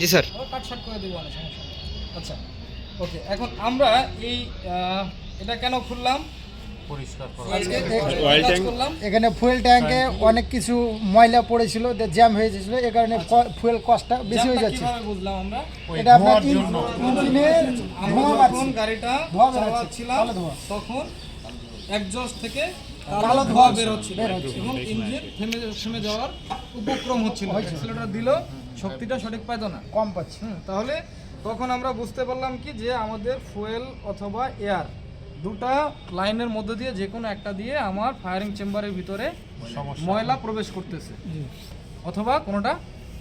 জি sir. আমরা কাট shirt করে দেবো অনেক সমস্যা আচ্ছা ওকে এখন আমরা এই এটা কেন খুললাম? এখানে ফুয়েল ট্যাঙ্কে অনেক কিছু ময়লা পড়েছিল জ্যাম হয়ে গেছিল এ কারণে ফুয়েল কস্টটা বেশি হয়ে যাচ্ছে। বুঝলাম আমরা? এটা আপনার আমরা যখন গাড়িটা চালাচ্ছিলাম তখন একজস্ট থেকে কালো ধোঁয়া ধোঁয়া বের হচ্ছিল বের হচ্ছিল। এবং ইঞ্জিন থেমে থেমে যাওয়ার উপক্রম হচ্ছিল। অ্যাক্সিলেটর দিল শক্তিটা সঠিক পাইতো না। কম পাচ্ছে। তাহলে তখন আমরা বুঝতে পারলাম কি যে আমাদের ফুয়েল অথবা এয়ার দুটা লাইনের মধ্যে দিয়ে যে কোনো একটা দিয়ে আমার ফায়ারিং চেম্বারের ভিতরে ময়লা প্রবেশ করতেছে। অথবা কোনোটা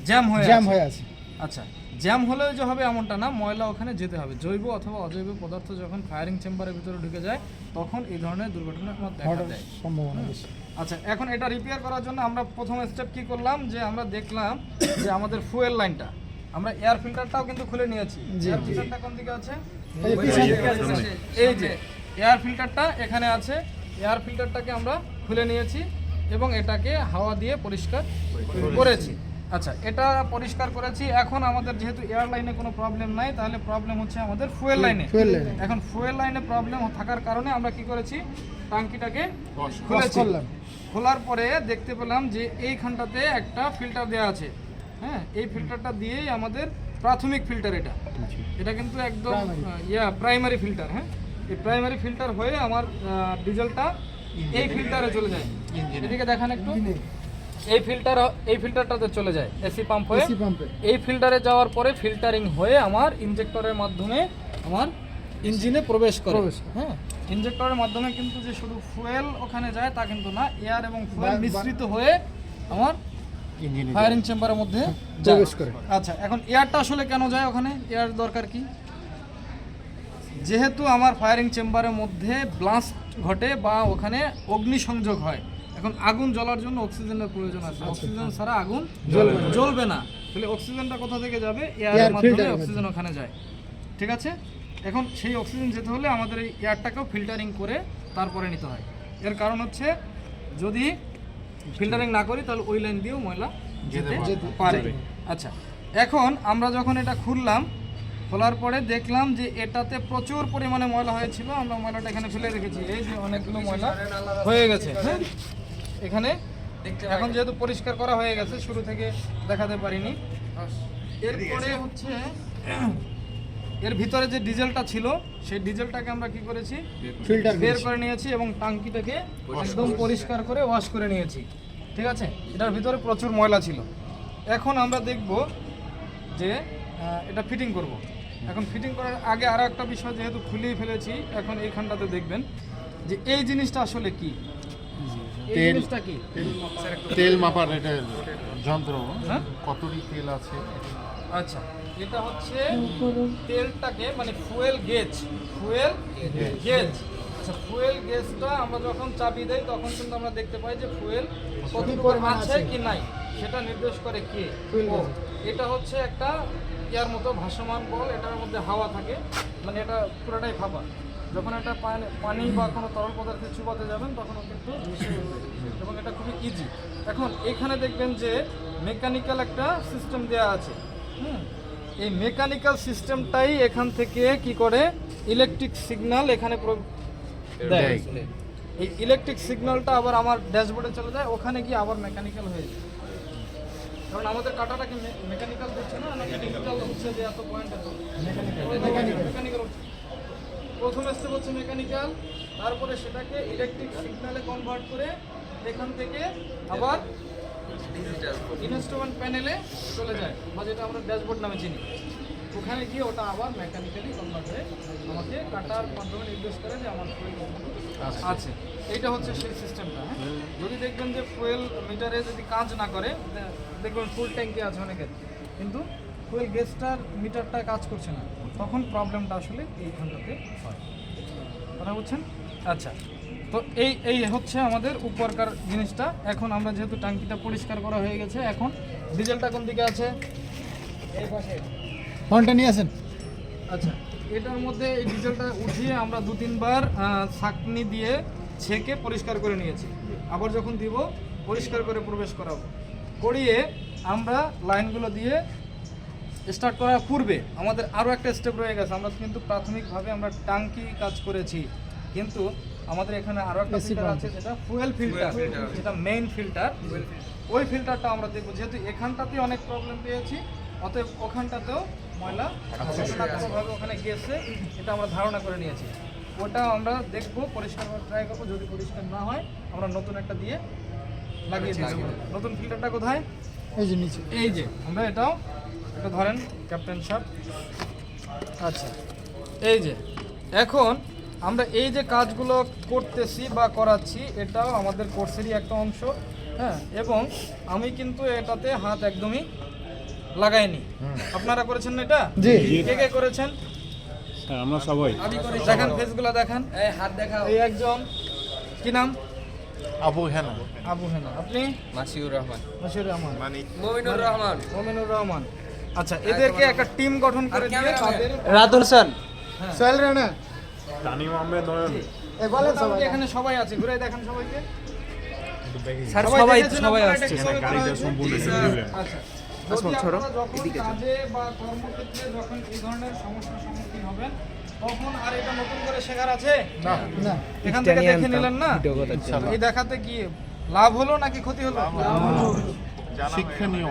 জ্যাম হয়ে জ্যাম। হয়ে আছে। আচ্ছা জ্যাম হলেও যে হবে এমনটা না ময়লা ওখানে যেতে হবে। জৈব অথবা অজৈব পদার্থ যখন ফায়ারিং চেম্বারের ভিতরে ঢুকে যায় তখন এই ধরনের দুর্ঘটনা আমার দেখা দেয়। সম্ভাবনা বেশি। আচ্ছা এখন এটা রিপেয়ার করার জন্য আমরা প্রথম স্টেপ কি করলাম? যে আমরা দেখলাম যে আমাদের ফুয়েল লাইনটা আমরা এয়ার ফিল্টারটাও কিন্তু খুলে নিয়েছি। এয়ার ফিল্টারটা কোন দিকে আছে? এই যে এয়ার ফিল্টারটা এখানে আছে। এয়ার ফিল্টারটাকে আমরা খুলে নিয়েছি এবং এটাকে হাওয়া দিয়ে পরিষ্কার করেছি। আচ্ছা এটা পরিষ্কার করেছি। এখন আমাদের যেহেতু এয়ার লাইনে কোনো প্রবলেম নাই তাহলে প্রবলেম হচ্ছে আমাদের ফুয়েল লাইনে এখন ফুয়েল লাইনে প্রবলেম থাকার কারণে আমরা কি করেছি টাঙ্কিটাকে খুলেছি। খোলার পরে দেখতে পেলাম যে এইখানটাতে একটা ফিল্টার দেওয়া আছে। হ্যাঁ এই ফিল্টারটা দিয়েই আমাদের প্রাথমিক ফিল্টার এটা। এটা কিন্তু একদম ইয়া প্রাইমারি ফিল্টার হ্যাঁ? এই প্রাইমারি ফিল্টার হয়ে আমার ডিজেলটা এই ফিল্টারে চলে যায়। এদিকে দেখান একটু। এই ফিল্টার এই ফিল্টারটাতে চলে যায় এসি পাম্প হয়ে। এসি পাম্পে এই ফিল্টারে যাওয়ার পরে ফিল্টারিং হয়ে আমার ইনজেক্টরের মাধ্যমে আমার ইঞ্জিনে প্রবেশ করে। প্রবেশ হ্যাঁ ইনজেক্টরের মাধ্যমে কিন্তু যে শুধু ফুয়েল ওখানে যায় তা কিন্তু না এয়ার এবং ফুয়েল মিশ্রিত হয়ে আমার ফায়ারিং চেম্বারের মধ্যে প্রবেশ করে। আচ্ছা এখন এয়ারটা আসলে কেন যায় ওখানে? এয়ার দরকার কি? যেহেতু আমার ফায়ারিং চেম্বারের মধ্যে ব্লাস্ট ঘটে বা ওখানে অগ্নিসংযোগ হয় এখন আগুন জ্বলার জন্য অক্সিজেনের প্রয়োজন আছে। অক্সিজেন ছাড়া আগুন জ্বলবে না। জ্বলবে না। তাহলে অক্সিজেনটা কোথা থেকে যাবে? এয়ারের মাধ্যমে অক্সিজেন ওখানে যায়। ঠিক আছে? এখন সেই অক্সিজেন যেতে হলে আমাদের এই এয়ারটাকেও ফিল্টারিং করে তারপরে নিতে হয়। এর কারণ হচ্ছে যদি ফিল্টারিং না করি তাহলে ওই লাইন দিয়েও ময়লা যেতে পারে। আচ্ছা এখন আমরা যখন এটা খুললাম খোলার পরে দেখলাম যে এটাতে প্রচুর পরিমাণে ময়লা হয়েছিল। আমরা ময়লাটা এখানে ফেলে রেখেছি। এই যে অনেকগুলো ময়লা হয়ে গেছে। হ্যাঁ এখানে এখন যেহেতু পরিষ্কার করা হয়ে গেছে শুরু থেকে দেখাতে পারিনি। এরপরে হচ্ছে এর ভিতরে যে ডিজেলটা ছিল সেই ডিজেলটাকে আমরা কি করেছি? ফিল্টার বের করে নিয়েছি এবং টাঙ্কিটাকে একদম পরিষ্কার করে ওয়াশ করে নিয়েছি। ঠিক আছে? এটার ভিতরে প্রচুর ময়লা ছিল। এখন আমরা দেখব যে এটা ফিটিং করব। এখন ফিটিং করার আগে আরও একটা বিষয় যেহেতু খুলেই ফেলেছি এখন এইখানটাতে দেখবেন যে এই জিনিসটা আসলে কি? তেল। তেল মাপার এটা যন্ত্র। হ্যাঁ? কতটি তেল আছে? আচ্ছা এটা হচ্ছে তেলটাকে মানে ফুয়েল গেজ ফুয়েল গেজ। আচ্ছা ফুয়েল গেজটা আমরা যখন চাবি দেই তখন কিন্তু আমরা দেখতে পাই যে ফুয়েল কতটুকু পরিমাণ আছে। কি নাই। সেটা নির্দেশ করে কে। এটা হচ্ছে একটা ইয়ার মতো ভাসমান বল এটার মধ্যে হাওয়া থাকে। মানে এটা পুরোটাই ফাঁপা। যখন এটা পানি- বা কোনো তরল পদার্থে চুবাতে যাবেন তখন কিন্তু মিশে। এবং এটা খুবই ইজি এখন এখানে দেখবেন যে মেকানিক্যাল একটা সিস্টেম দেওয়া আছে। হুম? এই মেকানিক্যাল সিস্টেমটাই এখান থেকে কি করে? ইলেকট্রিক সিগন্যাল এখানে দেয়। দেয়। এই ইলেকট্রিক সিগন্যালটা আবার আমার ড্যাশবোর্ডে চলে যায় ওখানে গিয়ে আবার মেকানিক্যাল হয়ে যায়। কারণ আমাদের কাটাটা কি মেকানিক্যাল দিচ্ছে না নাকি ডিজিটাল হচ্ছে যে এত পয়েন্ট এত। মেকানিক্যাল প্রথম স্টেপ হচ্ছে মেকানিক্যাল তারপরে সেটাকে ইলেকট্রিক সিগন্যালে কনভার্ট করে এখান থেকে আবার ইনস্ট্রুমেন্ট প্যানেলে চলে যায় বা যেটা আমরা ড্যাশবোর্ড নামে চিনি। ওখানে গিয়ে ওটা আবার মেকানিক্যালি কনভার্ট হয়ে আমাকে কাটার মাধ্যমে নির্দেশ করে যে আমার ফুয়েল আছে। এইটা হচ্ছে সেই সিস্টেমটা হ্যাঁ? যদি দেখবেন যে ফুয়েল মিটারে যদি কাজ না করে দেখবেন ফুল ট্যাঙ্কি আছে অনেকের। কিন্তু ফুয়েল গেসটার মিটারটা কাজ করছে না। তখন প্রবলেমটা আসলে এইখানটাতে হয়। কথা বলছেন? আচ্ছা। তো এই এই হচ্ছে আমাদের উপরকার জিনিসটা। এখন আমরা যেহেতু ট্যাঙ্কিটা পরিষ্কার করা হয়ে গেছে এখন ডিজেলটা কোন দিকে আছে? এই পাশে। ফোনটা নিয়ে আসেন। আচ্ছা এটার মধ্যে এই ডিজেলটা উঠিয়ে আমরা দু তিনবার ছাঁকনি দিয়ে ছেঁকে পরিষ্কার করে নিয়েছি। আবার যখন দিব পরিষ্কার করে প্রবেশ করাবো। করিয়ে আমরা লাইনগুলো দিয়ে স্টার্ট করার পূর্বে আমাদের আরও একটা স্টেপ রয়ে গেছে। আমরা কিন্তু প্রাথমিকভাবে আমরা টাঙ্কি কাজ করেছি। কিন্তু আমাদের এখানে আরও একটা ফিল্টার আছে যেটা ফুয়েল ফিল্টার যেটা মেইন ফিল্টার ওই ফিল্টারটা আমরা দেখব। যেহেতু এখানটাতে অনেক প্রবলেম পেয়েছি অতএব ওখানটাতেও ময়লা কোনো কোনোভাবে ওখানে গিয়েছে এটা আমরা ধারণা করে নিয়েছি। ওটা আমরা দেখব পরিষ্কার ট্রাই করব। যদি পরিষ্কার না হয় আমরা নতুন একটা দিয়ে লাগিয়ে নতুন ফিল্টারটা কোথায়? এই যে নিচে। এই যে আমরা এটাও এটা ধরেন ক্যাপ্টেন সাহেব আচ্ছা এই যে এখন আমরা এই যে কাজগুলো করতেছি বা করাচ্ছি এটাও আমাদের কোর্সেরই একটা অংশ হ্যাঁ? এবং আমি কিন্তু এটাতে হাত একদমই লাগাইনি। আপনারা করেছেন না এটা? জি। কে কে করেছেন? স্যার আমরা সবাই। দেখেন ফেসগুলো দেখেন। এই হাত দেখাও। এই একজন। কি নাম? আবু হেনা। আবু হেনা। আপনি? মাসিউর রহমান। মশিউর রহমান। মমিনুর রহমান। মোমিনুর রহমান। আচ্ছা এদেরকে একটা টিম গঠন করে দিয়ে তাদের স্যার। সোহেল রানা। তানিম আহমেদ নয়ন। বলেন সবাই। এখানে সবাই আছে। ঘুরে দেখেন সবাইকে। স্যার সবাই সবাই আসছে। এটা কীভাবে করা গাড়িটা সম্পূর্ণ আচ্ছা। যখন কাজে বা কর্মক্ষেত্রে যখন এই ধরনের সমস্যার সম্মুখীন হবেন তখন আর এটা নতুন করে শেখার আছে? না। এখান থেকে দেখে নিলেন না? এই দেখাতে কি লাভ হলো নাকি ক্ষতি হলো। শিক্ষণীয়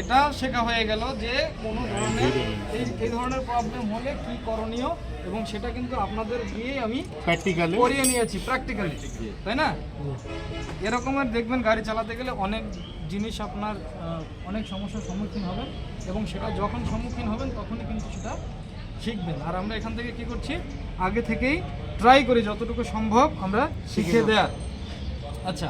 এটা শেখা হয়ে গেল যে কোনো ধরনের এই এই ধরনের প্রবলেম হলে কি করণীয় এবং সেটা কিন্তু আপনাদের দিয়েই আমি প্র্যাকটিক্যালি করিয়ে নিয়েছি প্র্যাকটিক্যালি তাই না? এরকমের দেখবেন গাড়ি চালাতে গেলে অনেক জিনিস আপনার অনেক সমস্যার সম্মুখীন হবেন এবং সেটা যখন সম্মুখীন হবেন তখনই কিন্তু সেটা শিখবেন। আর আমরা এখান থেকে কি করছি? আগে থেকেই ট্রাই করি যতটুকু সম্ভব আমরা শিখিয়ে দেওয়ার। আচ্ছা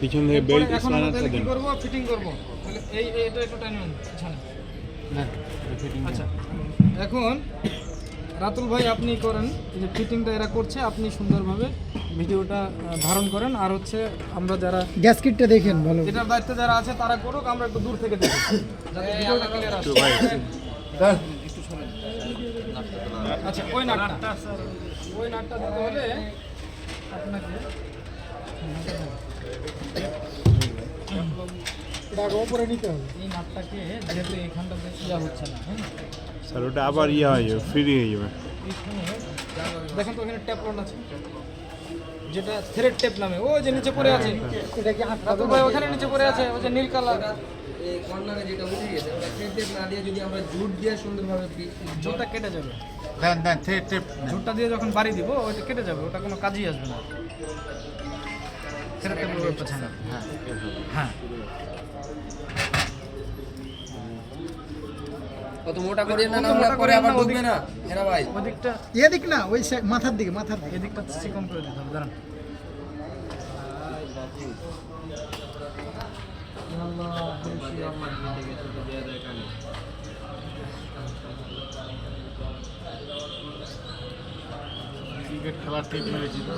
পিছন থেকে বেল্ট এখন আমরা স্প্যানারটা তাহলে কি দেন। করব? ফিটিং করব। তাহলে এই এই- এটা একটু টাইম পিছনে আচ্ছা। এখন রাতুল ভাই আপনি করেন। যে ফিটিংটা এরা করছে আপনি সুন্দরভাবে ভিডিওটা ধারণ করেন। আর হচ্ছে আমরা যারা গ্যাস কিটটা দেখেন ভালো। এটার দায়িত্বে যারা আছে তারা করুক আমরা একটু দূর থেকে দেখি। যাতে ভিডিওটা ক্লিয়ার আসে। আচ্ছা ওই নাটটা। ওই নাটটা দিতে হলে আপনাকে দাগ নিতে হবে। এই নাটটাকে যেহেতু এখানটাতে না হ্যাঁ? স্যার ওটা আবার ইয়ে হয়ে যাবে ফ্রি হয়ে যাবে। দেখেন তো এখানে ট্যাপ আছে। যেটা থ্রেড টেপ নামে ও যে নিচে পড়ে আছে। এটা কি রাতুল ভাই ওখানে নিচে পড়ে আছে ওই যে নীল কালার এই কর্নারে যেটা উঠে গেছে ওটা থ্রেড টেপ না দিয়ে যদি আমরা জুট দিয়ে সুন্দরভাবে পি- কেটে যাবে। দেন দেন থ্রেড টেপ ঝুটটা দিয়ে যখন বাড়ি দিব ওইটা কেটে যাবে ওটা কোনো কাজেই আসবে না। থ্রেড টেপের ব্যাপারটা ছাড়া হ্যাঁ। কত মোটা করে না নাহলে পরে আবার না, না। হেরা ভাই। ওদিকটা এদিক না ওই মাথার দিকে মাথার দিকে। এদিকটা চিকন করে দিতে হবে দাঁড়ান। ক্রিকেট খেলার টিপ মেরেছি তো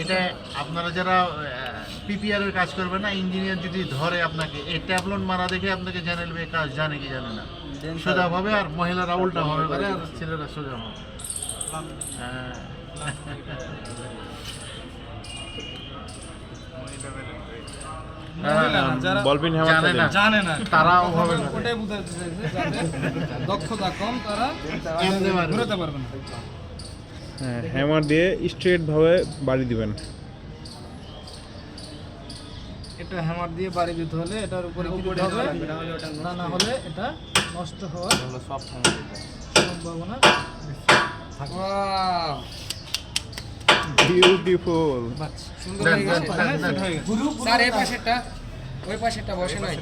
এটা আপনারা যারা পিপিআর এর কাজ করবে না ইঞ্জিনিয়ার যদি ধরে আপনাকে এই ট্যাবলন মারা দেখে আপনাকে জানে নেবে কাজ জানে কি জানে না। সোজা ভাবে আর মহিলারা উল্টা ভাবে করে আর ছেলেরা সোজা হবে হ্যাঁ। তারা ওভাবে ওটাই বুঝাতে চাইছে দক্ষতা কম তারা ঘুরাতে পারবে না। হ্যাঁ হ্যামার দিয়ে স্ট্রেট ভাবে বাড়ি দিবেন। এটা হ্যামার দিয়ে বাড়ি দিতে হলে এটার উপরে কি দিতে হবে? না না হলে এটা নষ্ট হওয়ার সম্ভাবনা ওয়াও বিউটিফুল সুন্দর হয়ে স্যার এই পাশেরটা ওই পাশেরটা বসে নাই।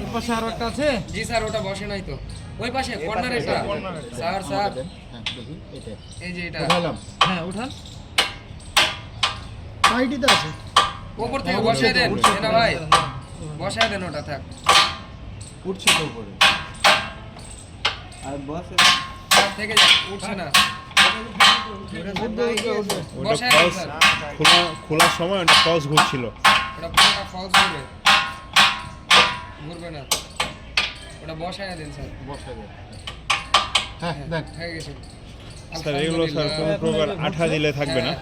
এর পাশে আরও একটা আছে? জি স্যার ওটা বসে নাই তো। ওই পাশে কর্নারেরটা। Sir sir. এই যে এটা। হ্যাঁ উঠান। সাইডে আছে। উপর থেকে বসায় দেন না ভাই। বসায় দেন ওটা থাক। স্যার, থেকে যাক, উঠছে না। ওটা বসায় দেন ফলস স্যার খোলা খোলার সময় ওটা ফলস ঘুরছিল। ওটা পুরোটা ফলস ঘুরবে। ঘুরবে না। ওটা বসায় দেন স্যার। বসায় দেন। হ্যাঁ দেন। স্যার এগুলো স্যার কোনো প্রকার আঠা দিলে থাকবে না। হ্যাঁ।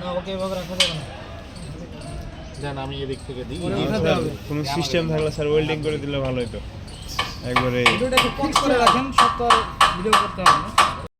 না ওকে এভাবে রাখা যাবে না। দেন আমি এদিক থেকে দিই। কোনো সিস্টেম থাকলে স্যার ওয়েল্ডিং করে দিলে ভালো হতো একবারে ভিডিওটা পজ করে রাখেন সব তো ভিডিও করতে হবে না।